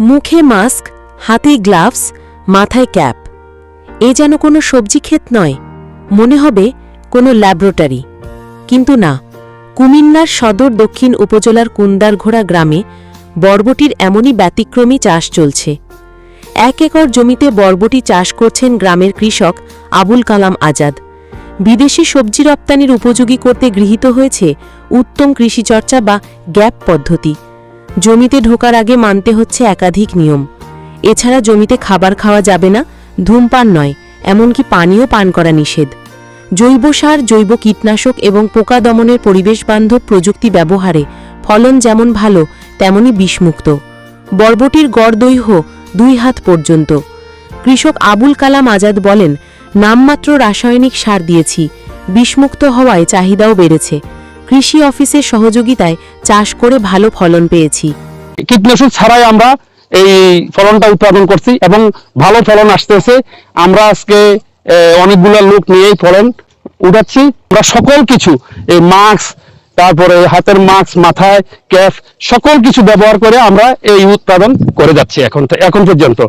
মুখে মাস্ক, হাতে গ্লাভস, মাথায় ক্যাপ। এ যেন কোনো সবজি ক্ষেত নয়, মনে হবে কোনো ল্যাবরেটরি। কিন্তু না, কুমিল্লার সদর দক্ষিণ উপজেলার কুন্দারঘোড়া গ্রামে বরবটির এমনই ব্যতিক্রমী চাষ চলছে। এক একর জমিতে বরবটি চাষ করছেন গ্রামের কৃষক আবুল কালাম আজাদ। বিদেশি সবজি রপ্তানির উপযোগী করতে গৃহীত হয়েছে উত্তম কৃষিচর্চা বা গ্যাপ পদ্ধতি। জমিতে ঢোকার আগে মানতে হচ্ছে একাধিক নিয়ম। এছাড়া জমিতে খাবার খাওয়া যাবে না, ধূমপান নয়, এমনকি পানীয় পান করা নিষেধ। জৈব সার, জৈব কীটনাশক এবং পোকা দমনের পরিবেশ বান্ধব প্রযুক্তি ব্যবহারে ফলন যেমন ভালো, তেমনি বিষমুক্ত। বরবটির গড় দৈর্ঘ্য দুই হাত পর্যন্ত। কৃষক আবুল কালাম আজাদ বলেন, নামমাত্র রাসায়নিক সার দিয়েছি, বিষমুক্ত হওয়ায় চাহিদাও বেড়েছে। কৃষি অফিসের সহযোগিতায় চাষ করে ভালো ফলন পেয়েছি। কীটনাশক ছাড়াই আমরা এই ফলনটা উৎপাদন করছি এবং ভালো ফলন আসতেছে। আমরা আজকে অনেকগুলো লোক নিয়ে ফলন উঠাচ্ছি। আমরা সকল কিছু এই মাস্ক তারপরে হাতের মাস্ক মাথায় ক্যাপ সকল কিছু ব্যবহার করে আমরা এই উৎপাদন করে যাচ্ছি এখন এখন পর্যন্ত।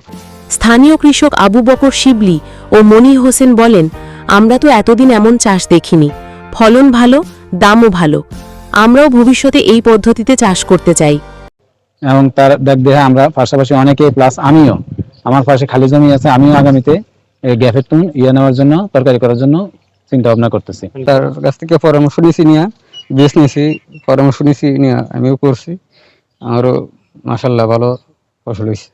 স্থানীয় কৃষক আবু বকর শিবলি ও মনি হোসেন বলেন আমরা তো এতদিন এমন চাষ দেখিনি। ফলন ভালো দামও ভালো। আমরাও ভবিষ্যতে এই পদ্ধতিতে চাষ করতে চাই। এবং তার দেখ দেখে আমরা পাশাপাশি অনেকে প্লাস আমিও আমার পাশে খালি জমি আছে আমিও আগামীতে এই গ্যাফের তুন ইয়ে নেওয়ার জন্য তরকারি করার জন্য চিন্তা ভাবনা করতেছি। তার কাছ থেকে পরামর্শ নিয়েছি নিয়ে বেশ নিয়েছি পরামর্শ নিয়েছি নিয়ে আমিও করছি আমারও মাসাল্লাহ ভালো ফসল হয়েছে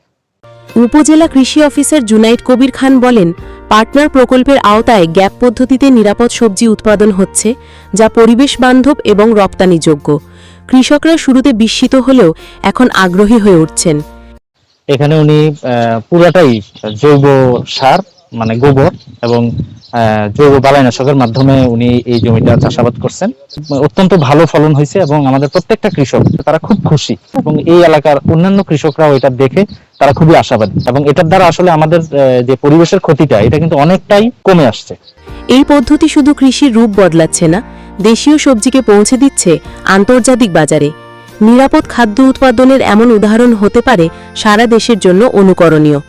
উপজেলা কৃষি অফিসার জুনাইদ কবির খান বলেন পার্টনার প্রকল্পের আওতায় গ্যাপ পদ্ধতিতে নিরাপদ সবজি উৎপাদন হচ্ছে, যা পরিবেশ বান্ধব এবং রপ্তানিযোগ্য। কৃষকরা শুরুতে বিস্মিত হলেও এখন আগ্রহী হয়ে উঠছেন। এখানে উনি পুরাটাই জৈব সার মানে গোবর এবং জৈব বালাইনাশকের মাধ্যমে উনি এই জমিটা চাষাবাদ করছেন। অত্যন্ত ভালো ফলন হয়েছে এবং আমাদের প্রত্যেকটা কৃষক, তারা খুব খুশি। এবং এই এলাকার অন্যান্য কৃষকরাও এটা দেখে তারা খুবই আশাবাদী। এবং এটার দ্বারা আসলে আমাদের যে পরিবেশের ক্ষতিটা, এটা কিন্তু অনেকটাই কমে আসছে। এই পদ্ধতি শুধু কৃষির রূপ বদলাচ্ছে না, দেশীয় সবজিকে পৌঁছে দিচ্ছে আন্তর্জাতিক বাজারে। নিরাপদ খাদ্য উৎপাদনের এমন উদাহরণ হতে পারে সারা দেশের জন্য অনুকরণীয়।